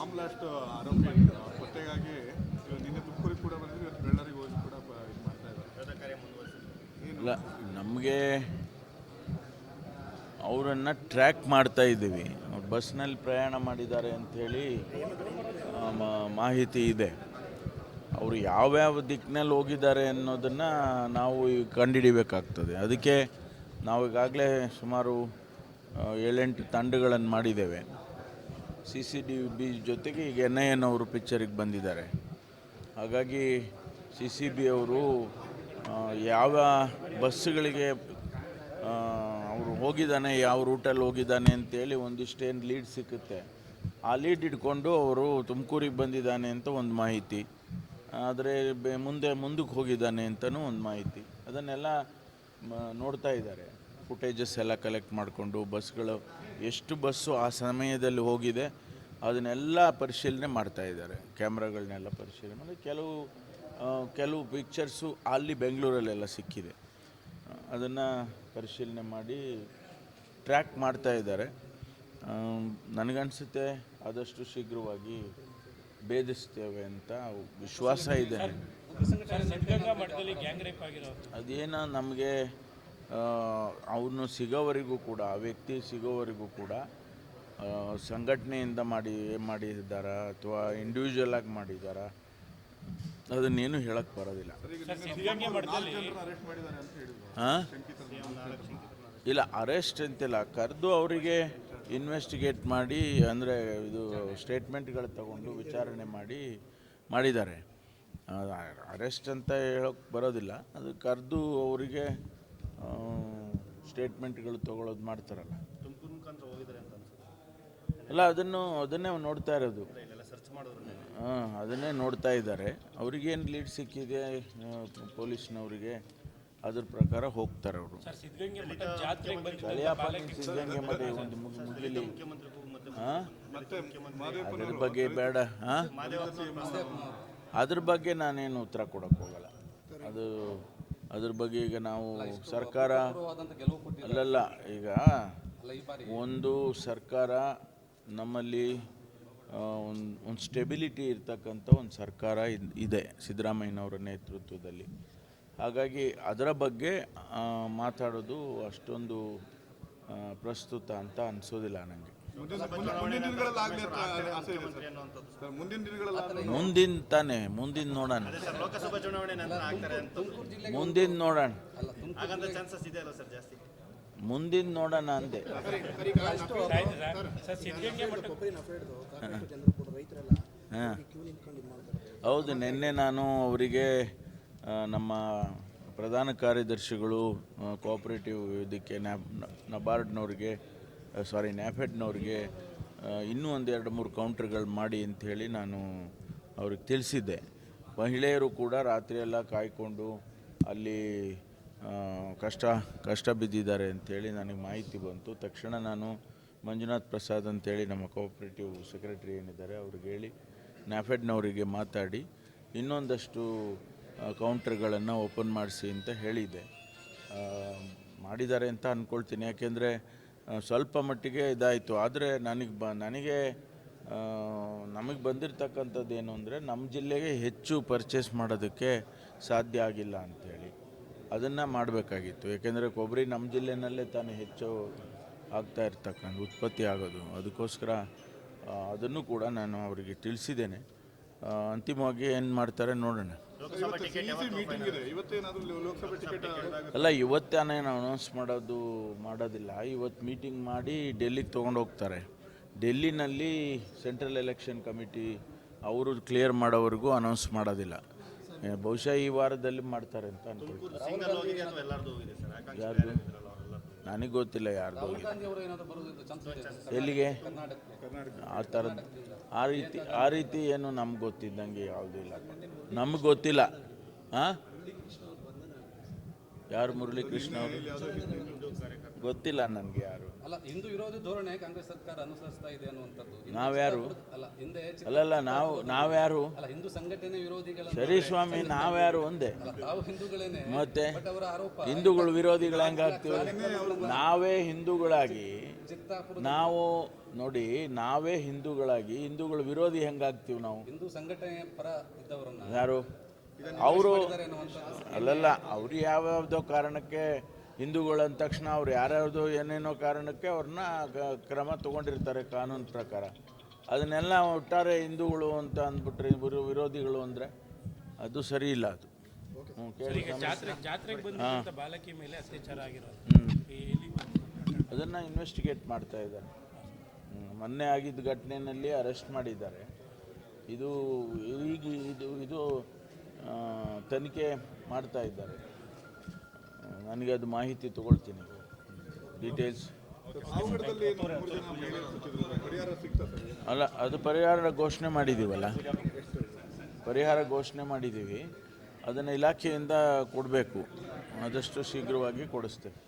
Bomb ಆರಂಭ ಆರೋಪಿ ಪತ್ತೆಗಾಗಿ ಇವಾಗ ನಿನ್ನೆ ತುಮಕೂರಿಗೆ ಕೂಡ ಬಂದಿದ್ರು ಇವತ್ತು ಬೆಳ್ಳರಿಗೆ ಹೋಗಿ ಕೂಡ ಇದು ಮಾಡ್ತಾ ಇದ್ದಾರೆ. ಇಲ್ಲ ನಮಗೆ ಅವರನ್ನು ಟ್ರ್ಯಾಕ್ ಮಾಡ್ತಾ ಇದ್ದೀವಿ. ಅವ್ರು ಬಸ್ನಲ್ಲಿ ಪ್ರಯಾಣ ಮಾಡಿದ್ದಾರೆ ಅಂಥೇಳಿ ಮಾಹಿತಿ ಇದೆ. ಅವರು ಯಾವ್ಯಾವ ದಿಕ್ಕಿನಲ್ಲಿ ಹೋಗಿದ್ದಾರೆ ಅನ್ನೋದನ್ನು ನಾವು ಈಗ ಕಂಡುಹಿಡಿಬೇಕಾಗ್ತದೆ ಅದಕ್ಕೆ ನಾವು ಈಗಾಗಲೇ ಸುಮಾರು ಏಳೆಂಟು ತಂಡಗಳನ್ನು ಮಾಡಿದ್ದೇವೆ. ಸಿ ಸಿ ಡಿ ಬಿ ಜೊತೆಗೆ ಈಗ ಎನ್ ಐ ಎನ್ ಅವರು ಪಿಕ್ಚರಿಗೆ ಬಂದಿದ್ದಾರೆ. ಹಾಗಾಗಿ ಸಿ ಸಿ ಬಿ ಅವರು ಯಾವ ಬಸ್ಸುಗಳಿಗೆ ಅವರು ಹೋಗಿದ್ದಾನೆ, ಯಾವ ರೂಟಲ್ಲಿ ಹೋಗಿದ್ದಾನೆ ಅಂತೇಳಿ ಒಂದಿಷ್ಟೇನು ಲೀಡ್ ಸಿಕ್ಕುತ್ತೆ. ಆ ಲೀಡ್ ಇಟ್ಕೊಂಡು ಅವರು ತುಮಕೂರಿಗೆ ಬಂದಿದ್ದಾನೆ ಅಂತ ಒಂದು ಮಾಹಿತಿ. ಆದರೆ ಮುಂದೆ ಮುಂದಕ್ಕೆ ಹೋಗಿದ್ದಾನೆ ಅಂತಲೂ ಒಂದು ಮಾಹಿತಿ. ಅದನ್ನೆಲ್ಲ ನೋಡ್ತಾ ಇದ್ದಾರೆ. ಫುಟೇಜಸ್ ಎಲ್ಲ ಕಲೆಕ್ಟ್ ಮಾಡಿಕೊಂಡು ಬಸ್ಗಳು ಎಷ್ಟು ಬಸ್ಸು ಆ ಸಮಯದಲ್ಲಿ ಹೋಗಿದೆ ಅದನ್ನೆಲ್ಲ ಪರಿಶೀಲನೆ ಮಾಡ್ತಾ ಇದ್ದಾರೆ. ಕ್ಯಾಮ್ರಾಗಳನ್ನೆಲ್ಲ ಪರಿಶೀಲನೆ ಮಾಡಿ ಕೆಲವು ಕೆಲವು ಪಿಕ್ಚರ್ಸು ಅಲ್ಲಿ ಬೆಂಗಳೂರಲ್ಲೆಲ್ಲ ಸಿಕ್ಕಿದೆ. ಅದನ್ನು ಪರಿಶೀಲನೆ ಮಾಡಿ ಟ್ರ್ಯಾಕ್ ಮಾಡ್ತಾ ಇದ್ದಾರೆ. ನನಗನ್ಸುತ್ತೆ ಆದಷ್ಟು ಶೀಘ್ರವಾಗಿ ಭೇದಿಸ್ತೇವೆ ಅಂತ ವಿಶ್ವಾಸ ಇದೆ. ಅದೇನೋ ಸಿದ್ಧಗಂಗಾ ಗ್ಯಾಂಗ್ ರೇಪ್ ಆಗಿರೋ ಅದೇನ ನಮಗೆ ಅವನು ಸಿಗೋವರೆಗೂ ಕೂಡ ಆ ವ್ಯಕ್ತಿ ಸಿಗೋವರೆಗೂ ಕೂಡ ಆ, ಸಂಘಟನೆಯಿಂದ ಮಾಡಿ ಮಾಡಿದ್ದಾರಾ ಅಥವಾ ಇಂಡಿವಿಜುವಲ್ ಆಗಿ ಮಾಡಿದ್ದಾರಾ? ಅದನ್ನೇನು ಹೇಳಕ್ಕೆ ಬರೋದಿಲ್ಲ. ಹಾಂ? ಇಲ್ಲ ಅರೆಸ್ಟ್ ಅಂತಿಲ್ಲ ಕರೆದು ಅವರಿಗೆ ಇನ್ವೆಸ್ಟಿಗೇಟ್ ಮಾಡಿ ಅಂದರೆ ಇದು ಸ್ಟೇಟ್ಮೆಂಟ್ಗಳು ತಗೊಂಡು ವಿಚಾರಣೆ ಮಾಡಿ ಮಾಡಿದ್ದಾರೆ. ಅರೆಸ್ಟ್ ಅಂತ ಹೇಳೋಕ್ಕೆ ಬರೋದಿಲ್ಲ. ಅದು ಕರೆದು ಅವರಿಗೆ ಸ್ಟೇಟ್ಮೆಂಟ್ಗಳು ತಗೊಳ್ಳೋದು ಮಾಡ್ತಾರಲ್ಲ. ತುಮಕೂರು ಹೋಗಿದ್ದಾರೆ ಅಂತ ಅನ್ಸುತ್ತೆ. ಅಲ್ಲ ಅದನ್ನು ಅದನ್ನೇ ನೋಡ್ತಾ ಇರೋದು. ಇಲ್ಲೆಲ್ಲ ಸರ್ಚ್ ಮಾಡಿದ್ರು ನೆನ್ನೆ. ಹಾಂ ಅದನ್ನೇ ನೋಡ್ತಾ ಇದ್ದಾರೆ. ಅವ್ರಿಗೇನು ಲೀಡ್ ಸಿಕ್ಕಿದೆ ಪೊಲೀಸ್ನವರಿಗೆ ಅದ್ರ ಪ್ರಕಾರ ಹೋಗ್ತಾರೆ ಅವರು. ಸರ್ ಸಿದ್ಧಗಂಗೆ ಮಠ ಒಂದು ಮುಗಿಲಿ ಅದ್ರ ಬಗ್ಗೆ ಬೇಡ ಹಾಂ ಅದ್ರ ಬಗ್ಗೆ ನಾನೇನು ಉತ್ತರ ಕೊಡೋಕ್ಕೆ ಹೋಗಲ್ಲ. ಅದು ಅದ್ರ ಬಗ್ಗೆ ಈಗ ನಾವು ಸರ್ಕಾರ ಅಲ್ಲಲ್ಲ ಈಗ ಒಂದು ಸರ್ಕಾರ ನಮ್ಮಲ್ಲಿ ಒಂದು ಒಂದು ಸ್ಟೆಬಿಲಿಟಿ ಇರ್ತಕ್ಕಂಥ ಒಂದು ಸರ್ಕಾರ ಇದ್- ಇದೆ ಸಿದ್ದರಾಮಯ್ಯನವರ ನೇತೃತ್ವದಲ್ಲಿ. ಹಾಗಾಗಿ ಅದರ ಬಗ್ಗೆ ಮಾತಾಡೋದು ಅಷ್ಟೊಂದು ಪ್ರಸ್ತುತ ಅಂತ ಅನಿಸೋದಿಲ್ಲ ನನಗೆ ಮುಂದಿನ ಮುಂದಿನ- ಮುಂದಿನ ದಿನಗಳಲ್ಲಿ ಆಗಲಿ ಅಂತ ಆಸೆ ಸರ್. ಸರ್. ಮುಂದಿನ ದಿನಗಳಲ್ಲಿ ಮುಂದಿನ ತಾನೆ ಮುಂದಿನ ನೋಡೋಣ. ಸರ್ ಲೋಕಸಭಾ ಚುನಾವಣೆ ನಂತರ ಆಗ್ತಾರೆ ಅಂತ ಮುಂದಿನ ನೋಡೋಣ. ಹಾಗಂತ ಚಾನ್ಸಸ್ ಇದೆ ಅಲ್ಲ ಸರ್ ಜಾಸ್ತಿ? ಮುಂದಿನ ನೋಡೋಣ ಅಂದೆ. ಹೌದು ನಿನ್ನೆ ನಾನು ಅವರಿಗೆ ನಮ್ಮ ಪ್ರಧಾನ ಕಾರ್ಯದರ್ಶಿಗಳು ಕೋಆಪರೇಟಿವ್ ಇದಕ್ಕೆ ನಬಾರ್ಡ್ನವ್ರಿಗೆ ಸಾರಿ ನ್ಯಾಫೆಡ್ನವ್ರಿಗೆ ಇನ್ನೂ ಒಂದು ಎರಡು ಮೂರು ಕೌಂಟ್ರ್ಗಳು ಮಾಡಿ ಅಂಥೇಳಿ ನಾನು ಅವ್ರಿಗೆ ತಿಳಿಸಿದ್ದೆ. ಮಹಿಳೆಯರು ಕೂಡ ರಾತ್ರಿಯೆಲ್ಲ ಕಾಯ್ಕೊಂಡು ಅಲ್ಲಿ ಕಷ್ಟ ಕಷ್ಟ ಬಿದ್ದಿದ್ದಾರೆ ಅಂಥೇಳಿ ನನಗೆ ಮಾಹಿತಿ ಬಂತು. ತಕ್ಷಣ ನಾನು ಮಂಜುನಾಥ್ ಪ್ರಸಾದ್ ಅಂತೇಳಿ ನಮ್ಮ ಕೋಆಪ್ರೇಟಿವ್ ಸೆಕ್ರೆಟರಿ ಏನಿದ್ದಾರೆ ಅವ್ರಿಗೆ ಹೇಳಿ ನ್ಯಾಫೆಡ್ನವರಿಗೆ ಮಾತಾಡಿ, ಇನ್ನೊಂದಷ್ಟು ಕೌಂಟ್ರ್ಗಳನ್ನು ಓಪನ್ ಮಾಡಿಸಿ ಅಂತ ಹೇಳಿದೆ ಮಾಡಿದ್ದಾರೆ ಅಂತ ಅಂದ್ಕೊಳ್ತೀನಿ ಯಾಕೆಂದರೆ ಸ್ವಲ್ಪ ಮಟ್ಟಿಗೆ ಇದಾಯಿತು. ಆದರೆ ನನಗೆ ಬ, ನನಗೆ ನಮಗೆ ಬಂದಿರತಕ್ಕಂಥದ್ದು ಏನು ಅಂದರೆ ನಮ್ಮ ಜಿಲ್ಲೆಗೆ ಹೆಚ್ಚು ಪರ್ಚೇಸ್ ಮಾಡೋದಕ್ಕೆ ಸಾಧ್ಯ ಆಗಿಲ್ಲ ಅಂಥೇಳಿ ಅದನ್ನು ಮಾಡಬೇಕಾಗಿತ್ತು. ಏಕೆಂದರೆ ಕೊಬ್ಬರಿ ನಮ್ಮ ಜಿಲ್ಲೆನಲ್ಲೇ ತಾನೇ ಹೆಚ್ಚು ಆಗ್ತಾ ಇರ್ತಕ್ಕಂಥ, ಉತ್ಪತ್ತಿ ಆಗೋದು. ಅದಕ್ಕೋಸ್ಕರ ಅದನ್ನು ಕೂಡ ನಾನು ಅವರಿಗೆ ತಿಳಿಸಿದ್ದೇನೆ. ಅಂತಿಮವಾಗಿ ಏನು ಮಾಡ್ತಾರೆ ನೋಡೋಣ. ಲೋಕಸಭಾ ಟಿಕೆಟ್ ಯಾವತ್ತು ಮೀಟಿಂಗ್ ಇದೆ. ಇವತ್ತೇನಾದರೂ ಲೋಕಸಭೆ ಟಿಕೆಟ್ ಅಲ್ಲ ಇವತ್ತಾನೇನು ಅನೌನ್ಸ್ ಮಾಡೋದು ಮಾಡೋದಿಲ್ಲ. ಇವತ್ತು ಮೀಟಿಂಗ್ ಮಾಡಿ ಡೆಲ್ಲಿಗೆ ತೊಗೊಂಡು ಹೋಗ್ತಾರೆ. ಡೆಲ್ಲಿನಲ್ಲಿ ಸೆಂಟ್ರಲ್ ಎಲೆಕ್ಷನ್ ಕಮಿಟಿ ಅವರು ಕ್ಲಿಯರ್ ಮಾಡೋವರೆಗೂ ಅನೌನ್ಸ್ ಮಾಡೋದಿಲ್ಲ. ಬಹುಶಃ ಈ ವಾರದಲ್ಲಿ ಮಾಡ್ತಾರೆ ಅಂತ ಅನ್ಕೊಳ್ತೀನಿ. ನನಗೆ ಗೊತ್ತಿಲ್ಲ ಯಾರ್ದು ಎಲ್ಲಿಗೆ? ಆ ಥರದ್ದು. ಆ ರೀತಿ ಆ ರೀತಿ ಏನು ನಮ್ಗೆ ಗೊತ್ತಿದ್ದಂಗೆ ಯಾವುದೂ ಇಲ್ಲ. ನಮ್ಗೆ ಗೊತ್ತಿಲ್ಲ. ಹಾಂ ಯಾರು ಮುರಳೀಕೃಷ್ಣ ಅವರು? ಗೊತ್ತಿಲ್ಲ ನನಗೆ ಯಾರು. ಅಲ್ಲ ಹಿಂದೂ ವಿರೋಧಿ ಧೋರಣೆ ಕಾಂಗ್ರೆಸ್ ಸರ್ಕಾರ ಅನುಸರಿಸ್ತಾ ಇದೆ ಅನ್ನುವಂಥದ್ದು. ನಾವ್ಯಾರು? ಅಲ್ಲ ಹಿಂದೆ ಅಲ್ಲಲ್ಲ ನಾವು ನಾವ್ಯಾರು? ಅಲ್ಲ ಹಿಂದೂ ಸಂಘಟನೆ ವಿರೋಧಿಗಳ ಸರಿ ಸ್ವಾಮಿ ನಾವ್ಯಾರು ಒಂದೇ? ನಾವು ಹಿಂದೂಗಳೇನೆ. ಮತ್ತೆ ಅವರ ಆರೋಪ ಹಿಂದೂಗಳು ವಿರೋಧಿಗಳು ಹೆಂಗಾಗ್ತೀವಿ ನಾವೇ ಹಿಂದೂಗಳಾಗಿ ನಾವು ನೋಡಿ ನಾವೇ ಹಿಂದೂಗಳಾಗಿ ಹಿಂದೂಗಳ ವಿರೋಧಿ ಹೆಂಗಾಗ್ತೀವಿ ನಾವು? ಹಿಂದೂ ಸಂಘಟನೆ ಪರ ಇದ್ದವರನ್ನ ಯಾರು? ಅವರು ಅಲ್ಲಲ್ಲ ಅವ್ರು ಯಾವ್ಯಾವುದೋ ಕಾರಣಕ್ಕೆ ಹಿಂದೂಗಳು ಅಂದ ತಕ್ಷಣ ಅವ್ರು ಯಾರ್ಯಾವ್ದೋ ಏನೇನೋ ಕಾರಣಕ್ಕೆ ಅವ್ರನ್ನ ಕ್ರಮ ತಗೊಂಡಿರ್ತಾರೆ ಕಾನೂನು ಪ್ರಕಾರ. ಅದನ್ನೆಲ್ಲ ಒಟ್ಟಾರೆ ಹಿಂದೂಗಳು ಅಂತ ಅಂದ್ಬಿಟ್ರೆ ಇಬ್ಬರು ವಿರೋಧಿಗಳು ಅಂದರೆ ಅದು ಸರಿ ಇಲ್ಲ ಅದು. ಅದನ್ನು ಇನ್ವೆಸ್ಟಿಗೇಟ್ ಮಾಡ್ತಾ ಇದ್ದಾರೆ. ಮೊನ್ನೆ ಆಗಿದ್ದ ಘಟನೆಯಲ್ಲಿ ಅರೆಸ್ಟ್ ಮಾಡಿದ್ದಾರೆ. ಇದು ಈಗ ಇದು ಇದು ತನಿಖೆ ಮಾಡ್ತಾ ಇದ್ದಾರೆ. ನನಗೆ ಅದು ಮಾಹಿತಿ ತಗೊಳ್ತೀನಿ. ಡೀಟೇಲ್ಸ್ ಅಲ್ಲ ಅದು ಪರಿಹಾರ ಘೋಷಣೆ ಮಾಡಿದ್ದೀವಲ್ಲ ಪರಿಹಾರ ಘೋಷಣೆ ಮಾಡಿದ್ದೀವಿ ಅದನ್ನು ಇಲಾಖೆಯಿಂದ ಕೊಡಬೇಕು. ಆದಷ್ಟು ಶೀಘ್ರವಾಗಿ ಕೊಡಿಸ್ತೇವೆ.